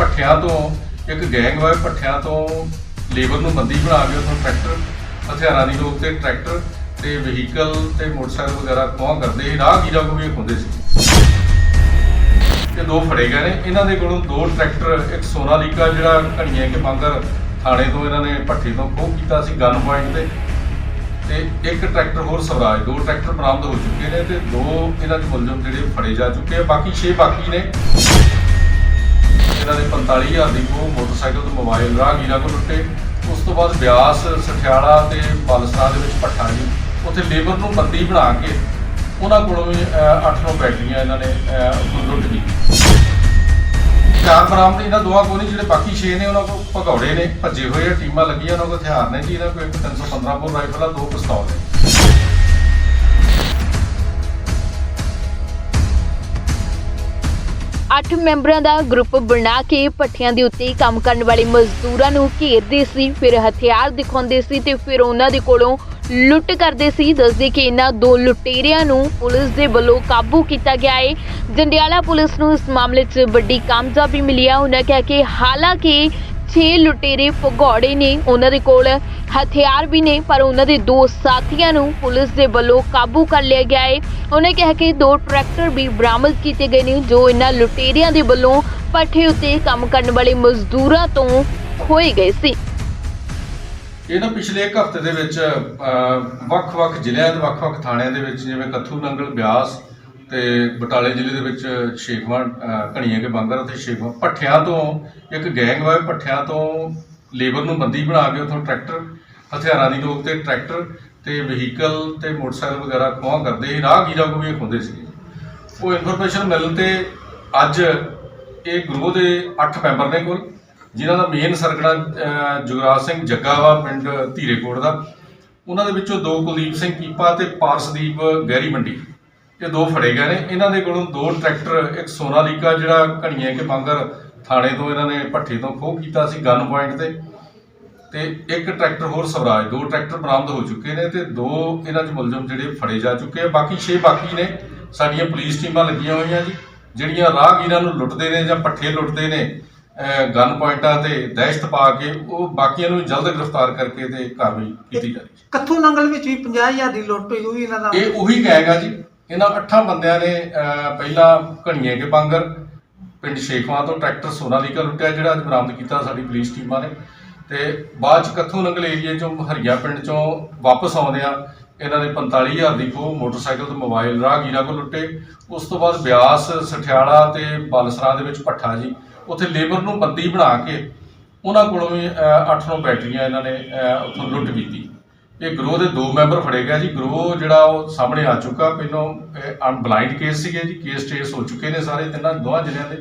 ਭੱਠਿਆਂ ਤੋਂ, ਇੱਕ gang Y ਭੱਠਿਆਂ ਤੋਂ ਲੇਬਰ ਨੂੰ ਬੰਦੀ ਬਣਾ ਕੇ ਉੱਥੋਂ ਟਰੈਕਟਰ ਹਥਿਆਰਾਂ ਦੀ ਲੋਕ ਤੇ ਟਰੈਕਟਰ ਤੇ ਵਹੀਕਲ ਤੇ ਮੋਟਰਸਾਈਕਲ ਵਗੈਰਾ ਖੋਹ ਕਰਦੇ ਸੀ। ਰਾਹਗੀਰਾਂ ਕੋਲ ਵੀ ਇਹ ਸੀ। ਤੇ ਦੋ ਫੜੇ ਗਏ ਨੇ। ਇਹਨਾਂ ਦੇ ਕੋਲੋਂ ਦੋ ਟਰੈਕਟਰ ਇੱਕ ਸੋਨਾਲੀਕਾ ਜਿਹੜਾ ਘਣੀਏ ਕੇ ਮੰਗਰ ਥਾਣੇ ਤੋਂ ਇਹਨਾਂ ਨੇ ਭੱਠੀ ਤੋਂ ਖੋਹ ਕੀਤਾ ਸੀ ਗਨ ਪੁਆਇੰਟ ਤੇ। ਤੇ ਇੱਕ ਟਰੈਕਟਰ ਹੋਰ ਸਵਰਾਜ, ਦੋ ਟਰੈਕਟਰ ਬਰਾਮਦ ਹੋ ਚੁੱਕੇ ਨੇ ਤੇ ਦੋ ਇਹਨਾਂ ਦੇ ਮੁਲਜ਼ਮ ਜਿਹੜੇ ਫੜੇ ਜਾ ਚੁੱਕੇ ਆ। ਬਾਕੀ 6 ਬਾਕੀ ਨੇ। ਇਹਨਾਂ ਦੇ 45000 ਦੀ ਉਹ ਮੋਟਰਸਾਈਕਲ ਤੇ ਮੋਬਾਈਲ ਰਾਹਗੀਰਾਂ ਕੋਲ ਲੁੱਟੇ। ਉਸ ਤੋਂ ਬਾਅਦ ਬਿਆਸ, ਸਠਿਆਲਾ ਤੇ ਬਲਸਾ ਦੇ ਵਿੱਚ ਪੱਠਾ ਜੀ। ਉੱਥੇ ਲੇਬਰ ਨੂੰ ਬੰਦੀ ਬਣਾ ਕੇ ਉਹਨਾਂ ਕੋਲੋਂ ਵੀ 8-9 ਬੈਟਰੀਆਂ ਇਹਨਾਂ ਨੇ ਲੁੱਟ ਲਈ। ਚਾਰ ਬਰਾਮਦ ਇਹਨਾਂ ਦੋਵਾਂ ਕੋਲ ਨਹੀਂ, ਜਿਹੜੇ ਬਾਕੀ 6 ਨੇ, ਉਹਨਾਂ ਕੋਲ ਭਗੌੜੇ ਨੇ, ਭੱਜੇ ਹੋਏ ਆ, ਟੀਮਾਂ ਲੱਗੀਆਂ, ਉਹਨਾਂ ਕੋਲ ਹਥਿਆਰ ਨੇ ਜੀ, ਇਹਨਾਂ ਕੋਲ ਇੱਕ 315 ਬੋਰ ਰਾਈਫਲ ਆ ਦੋ ਪਿਸਤੌਲ ਨੇ। ਅੱਠ ਮੈਂਬਰਾਂ ਦਾ ਗਰੁੱਪ ਬਣਾ ਕੇ ਪੱਠਿਆਂ ਦੇ ਉੱਤੇ ਕੰਮ ਕਰਨ ਵਾਲੇ ਮਜ਼ਦੂਰਾਂ ਨੂੰ ਘੇਰਦੇ ਸੀ, ਫਿਰ ਹਥਿਆਰ ਦਿਖਾਉਂਦੇ ਸੀ ਤੇ ਫਿਰ ਉਹਨਾਂ ਦੇ ਕੋਲੋਂ ਲੁੱਟ ਕਰਦੇ ਸੀ। ਦੱਸਦੇ ਕਿ ਇਹਨਾਂ ਦੋ ਲੁਟੇਰਿਆਂ ਨੂੰ ਪੁਲਿਸ ਦੇ ਵੱਲੋਂ ਕਾਬੂ ਕੀਤਾ ਗਿਆ ਹੈ ਜੰਡਿਆਲਾ ਪੁਲਿਸ ਨੂੰ ਇਸ ਮਾਮਲੇ 'ਚ ਵੱਡੀ ਕਾਮਯਾਬੀ ਮਿਲੀ ਹੈ ਉਹਨਾਂ ਕਿਹਾ ਕਿ ਹਾਲਾਂਕਿ 6 ਲੁਟੇਰੇ ਭਗੌੜੇ ਨੇ ਉਹਨਾਂ ਦੇ ਕੋਲ ਹਥਿਆਰ ਵੀ ਨੇ ਪਰ ਉਹਨਾਂ ਦੇ ਦੋ ਸਾਥੀਆਂ ਨੂੰ ਪੁਲਿਸ ਦੇ ਵੱਲੋਂ ਕਾਬੂ ਕਰ ਲਿਆ ਗਿਆ ਹੈ ਉਹਨੇ ਕਿਹਾ ਕਿ ਦੋ ਟਰੈਕਟਰ ਵੀ ਬਰਾਮਦ ਕੀਤੇ ਗਏ ਨੇ ਜੋ ਇਹਨਾਂ ਲੁਟੇਰਿਆਂ ਦੇ ਵੱਲੋਂ ਪੱਠੇ ਉੱਤੇ ਕੰਮ ਕਰਨ ਵਾਲੇ ਮਜ਼ਦੂਰਾਂ ਤੋਂ ਖੋਏ ਗਏ ਸੀ। ਇਹ ਨਾ ਪਿਛਲੇ ਇੱਕ ਹਫ਼ਤੇ ਦੇ ਵਿੱਚ ਅਹ, ਵੱਖ-ਵੱਖ ਜ਼ਿਲ੍ਹਿਆਂ ਦੇ ਵੱਖ-ਵੱਖ ਥਾਣਿਆਂ ਦੇ ਵਿੱਚ ਜਿਵੇਂ ਕੱਥੂ ਨੰਗਲ ਬਿਆਸ ਤੇ ਬਟਾਲੇ ਜ਼ਿਲ੍ਹੇ ਦੇ ਵਿੱਚ ਸ਼ੇਖਵਾਂ ਘਣੀਏ ਕੇ ਬਾਂਗਰ ਅਤੇ ਸ਼ੇਖਵਾਂ ਭੱਠਿਆਂ ਤੋਂ ਇੱਕ ਗੈਂਗ ਵਾਏ ਭੱਠਿਆਂ ਤੋਂ ਲੇਬਰ ਨੂੰ ਬੰਦੀ ਬਣਾ ਕੇ ਉੱਥੋਂ ਟਰੈਕਟਰ ਹਥਿਆਰਾਂ ਦੀ ਰੋਕ ਤੇ ਟਰੈਕਟਰ ਤੇ ਵਹੀਕਲ ਤੇ ਮੋਟਰਸਾਈਕਲ ਵਗੈਰਾ ਖੋਹ ਕਰਦੇ ਸੀ ਰਾਹਗੀਰਾਂ ਕੋਲ ਵੀ ਇਹ ਖੁੰਦੇ ਸੀ। ਉਹ ਇਨਫੋਰਮੇਸ਼ਨ ਮਿਲਣ ਤੇ ਅੱਜ ਇਹ ਗਰੋਹ ਦੇ 8 ਮੈਂਬਰ ਨੇ ਕੋਲ ਜਿਨ੍ਹਾਂ ਦਾ ਮੇਨ ਸਰਗਣਾ ਅਹ, ਜੁਗਰਾਜ ਸਿੰਘ ਜੱਗਾ ਵਾ ਪਿੰਡ ਧੀਰੇਕੋਟ ਦਾ। ਉਹਨਾਂ ਦੇ ਵਿੱਚੋਂ ਦੋ ਕੁਲਦੀਪ ਸਿੰਘ ਕੀਪਾ ਤੇ ਪਾਰਸਦੀਪ ਗਹਿਰੀ ਮੰਡੀ। ਇਹ ਦੋ ਫੜੇ ਗਏ ਨੇ। ਇਹਨਾਂ ਦੇ ਕੋਲੋਂ ਦੋ ਟਰੈਕਟਰ ਇੱਕ ਸੋਨਾਲੀਕਾ ਜਿਹੜਾ ਘਣੀਏ ਕੇ ਬੰਗਰ ਥਾਣੇ ਤੋਂ ਇਹਨਾਂ ਨੇ ਭੱਠੇ ਤੋਂ ਖੋਹ ਕੀਤਾ ਸੀ ਗਨ ਪੁਆਇੰਟ ਤੇ। ਤੇ ਇੱਕ ਟਰੈਕਟਰ ਹੋਰ ਸਵਰਾਜ ਦੋ ਟਰੈਕਟਰ ਬਰਾਮਦ ਹੋ ਚੁੱਕੇ ਨੇ ਤੇ ਦੋ ਇਹਨਾਂ ਦੇ ਮੁਲਜ਼ਮ ਜਿਹੜੇ ਫੜੇ ਜਾ ਚੁੱਕੇ ਆ। ਬਾਕੀ 6 ਬਾਕੀ ਨੇ। ਸਾਡੀਆਂ ਪੁਲਿਸ ਟੀਮਾਂ ਲੱਗੀਆਂ ਹੋਈਆਂ ਜੀ ਜਿਹੜੀਆਂ ਰਾਹਗੀਰਾਂ ਨੂੰ ਲੁੱਟਦੇ ਨੇ ਜਾਂ ਪੱਠੇ ਲੁੱਟਦੇ ਨੇ ਗਨ ਪੁਆਇੰਟਾਂ ਤੇ ਦਹਿਸ਼ਤ ਪਾ ਕੇ ਉਹ ਬਾਕੀਆਂ ਨੂੰ ਜਲਦ ਗ੍ਰਿਫਤਾਰ ਕਰਕੇ ਤੇ ਕਾਰਵਾਈ ਕੀਤੀ ਜਾਣੀ ਕੱਥੂ ਨੰਗਲ ਵਿੱਚ ਵੀ 50000 ਦੀ ਲੁੱਟ ਹੋਈ ਉਹ ਵੀ ਇਹਨਾਂ ਦਾ ਇਹ ਉਹੀ ਕਹੇਗਾ ਜੀ। ਇਹਨਾਂ ਅੱਠਾਂ ਬੰਦਿਆਂ ਨੇ ਪਹਿਲਾਂ ਘਣੀਏ ਕੇ ਬਾਂਗਰ, ਪਿੰਡ ਸ਼ੇਖਵਾਂ ਤੋਂ ਟਰੈਕਟਰ ਸੋਨਾਲੀਕਾ ਲੁੱਟਿਆ, ਜਿਹੜਾ ਅੱਜ ਬਰਾਮਦ ਕੀਤਾ ਸਾਡੀ ਪੁਲਿਸ ਟੀਮਾਂ ਨੇ। ਤੇ ਬਾਅਦ ਚ ਕੱਥੂ ਨੰਗਲ ਏਰੀਏ ਚੋਂ ਹਰੀਆ ਪਿੰਡ ਚੋਂ ਵਾਪਸ ਆਉਂਦਿਆਂ ਇਹਨਾਂ ਨੇ 45000 ਦੀ ਖੋਹ ਮੋਟਰਸਾਈਕਲ ਤੇ ਮੋਬਾਈਲ ਰਾਹਗੀਰਾਂ ਕੋਲ ਲੁੱਟੇ। ਉਸ ਤੋਂ ਬਾਅਦ ਬਿਆਸ, ਸਠਿਆਲਾ ਤੇ ਬਲਸਰਾ ਦੇ ਵਿੱਚ ਭੱਠਾ ਜੀ। ਉੱਥੇ ਲੇਬਰ ਨੂੰ ਬੰਦੀ ਬਣਾ ਕੇ ਉਹਨਾਂ ਕੋਲੋਂ ਵੀ 8-9 ਬੈਟਰੀਆਂ ਇਹਨਾਂ ਨੇ ਉੱਥੋਂ ਲੁੱਟ ਕੀਤੀ। ਇਹ ਗਰੋਹ ਦੇ ਦੋ ਮੈਂਬਰ ਫੜੇ ਗਏ ਜੀ। ਗਰੋਹ ਜਿਹੜਾ ਉਹ ਸਾਹਮਣੇ ਆ ਚੁੱਕਾ। ਪਹਿਲਾਂ ਅਨਬਲਾਈਂਡ ਕੇਸ ਸੀਗੇ ਜੀ। ਕੇਸ ਟ੍ਰੇਸ ਹੋ ਚੁੱਕੇ ਨੇ ਸਾਰੇ ਤਿੰਨਾਂ ਦੋਹਾਂ ਜ਼ਿਲ੍ਹਿਆਂ ਦੇ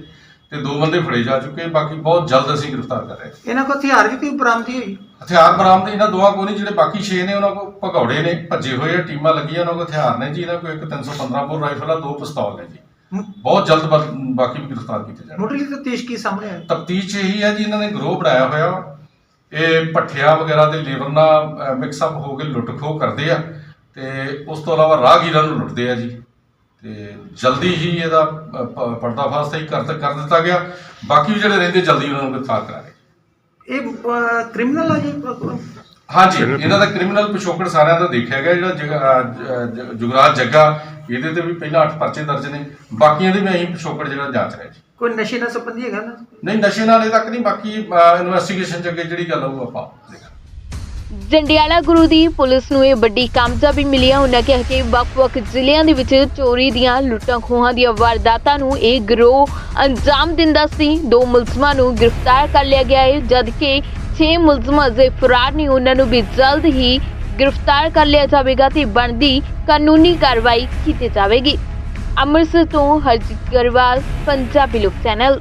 ਤੇ ਦੋ ਬੰਦੇ ਫੜੇ ਜਾ ਚੁੱਕੇ। ਬਾਕੀ ਬਹੁਤ ਜਲਦ ਅਸੀਂ ਗ੍ਰਿਫਤਾਰ ਕਰ ਰਹੇ ਇਹਨਾਂ ਕੋਲ ਹਥਿਆਰ ਵੀ ਕੋਈ ਬਰਾਮਦੀ ਹੋਈ? ਹਥਿਆਰ ਬਰਾਮਦ ਇਹਨਾਂ ਦੋਹਾਂ ਕੋਲ ਨਹੀਂ। ਜਿਹੜੇ ਬਾਕੀ 6 ਨੇ ਉਹਨਾਂ ਕੋਲ ਭਗੌੜੇ ਨੇ ਭੱਜੇ ਹੋਏ ਆ ਟੀਮਾਂ ਲੱਗੀਆਂ ਉਹਨਾਂ ਕੋਲ ਹਥਿਆਰ ਨੇ ਜੀ। ਇਹਨਾਂ ਕੋਲ ਇੱਕ 315 ਬੋਰ ਰਾਈਫਲ ਆ ਦੋ ਪਿਸਤੌਲ ਨੇ ਜੀ। ਬਹੁਤ ਜਲਦ ਬਾਕੀ ਵੀ ਗ੍ਰਿਫਤਾਰ ਕੀਤੇ ਜਾਣਗੇ। ਮੁੱਢਲੀ ਤਫਤੀਸ਼ ਕੀ ਸਾਹਮਣੇ ਆਈ? ਤਫਤੀਸ਼ ਇਹੀ ਹੈ ਜੀ ਇਹਨਾਂ ਨੇ ਗਰੋਹ ਬਣਾਇਆ ਹੋਇਆ। ਇਹ ਭੱਠਿਆਂ ਵਗੈਰਾ ਦੇ ਲੇਬਰ ਨਾਲ ਮਿਕਸ ਅਪ ਹੋ ਕੇ ਲੁੱਟ ਖੋਹ ਕਰਦੇ ਆ ਤੇ ਉਸ ਤੋਂ ਇਲਾਵਾ ਰਾਹਗੀਰਾਂ ਨੂੰ ਲੁੱਟਦੇ ਆ ਜੀ। ਤੇ ਜਲਦੀ ਹੀ ਇਹਦਾ ਪਰਦਾਫਾਸ਼ ਹੀ ਕਰ ਕਰ ਦਿੱਤਾ ਗਿਆ। ਬਾਕੀ ਵੀ ਜਿਹੜੇ ਰਹਿੰਦੇ ਜਲਦੀ ਉਹਨਾਂ ਨੂੰ ਗ੍ਰਿਫਤਾਰ ਕਰਾਂਗੇ ਇਹ ਕ੍ਰਿਮੀਨਲ ਆ ਜੀ? ਹਾਂਜੀ ਇਹਨਾਂ ਦਾ ਕ੍ਰਿਮੀਨਲ ਪਿਛੋਕੜ ਸਾਰਿਆਂ ਦਾ ਦੇਖਿਆ ਗਿਆ ਜਿਹੜਾ ਜੁਗਰਾਜ ਜੱਗਾ ਇਹਦੇ ਤੇ ਵੀ ਪਹਿਲਾਂ 8 ਪਰਚੇ ਦਰਜ ਨੇ। ਬਾਕੀਆਂ ਦੇ ਵੀ ਅਸੀਂ ਪਿਛੋਕੜ ਜਿਹੜਾ ਜਾਂਚ ਰਹੇ ਜੀ। ਕੋਈ ਨਸ਼ੇ ਨਾਲ ਸੰਬੰਧੀ ਹੈਗਾ ਨਾ? ਨਹੀਂ ਨਸ਼ੇ ਨਾਲ ਇਹ ਤੱਕ ਨਹੀਂ ਬਾਕੀ ਇਨਵੈਸਟੀਗੇਸ਼ਨ ਚ ਅੱਗੇ ਜਿਹੜੀ ਗੱਲ ਹੋਊ ਆਪਾਂ ਦੇਖਾਂਗੇ। ਜੰਡਿਆਲਾ ਗੁਰੂ ਦੀ ਪੁਲਿਸ ਨੂੰ ਇਹ ਵੱਡੀ ਕਾਮਯਾਬੀ ਮਿਲੀ ਹੈ ਉਹਨਾਂ ਕਿਹਾ ਕਿ ਵੱਖ-ਵੱਖ ਜ਼ਿਲ੍ਹਿਆਂ ਦੇ ਵਿੱਚ ਚੋਰੀ ਦੀਆਂ ਲੁੱਟਾਂ ਖੋਹਾਂ ਦੀਆਂ ਵਾਰਦਾਤਾਂ ਨੂੰ ਇਹ ਗਰੋਹ ਅੰਜਾਮ ਦਿੰਦਾ ਸੀ। ਦੋ ਮੁਲਜ਼ਮਾਂ ਨੂੰ ਗ੍ਰਿਫਤਾਰ ਕਰ ਲਿਆ ਗਿਆ ਹੈ ਜਦਕਿ 6 ਮੁਲਜ਼ਮ ਅਜੇ ਫਰਾਰ ਨੇ। ਉਹਨਾਂ ਨੂੰ ਵੀ ਜਲਦ ਹੀ ਗ੍ਰਿਫਤਾਰ ਕਰ ਲਿਆ ਜਾਵੇਗਾ ਤੇ ਬਣਦੀ ਕਾਨੂੰਨੀ ਕਾਰਵਾਈ ਕੀਤੀ ਜਾਵੇਗੀ। ਅੰਮ੍ਰਿਤਸਰ ਤੋਂ ਹਰਜੀਤ ਗਰਵਾਲ ਪੰਜਾਬੀ ਲੋਕ ਚੈਨਲ।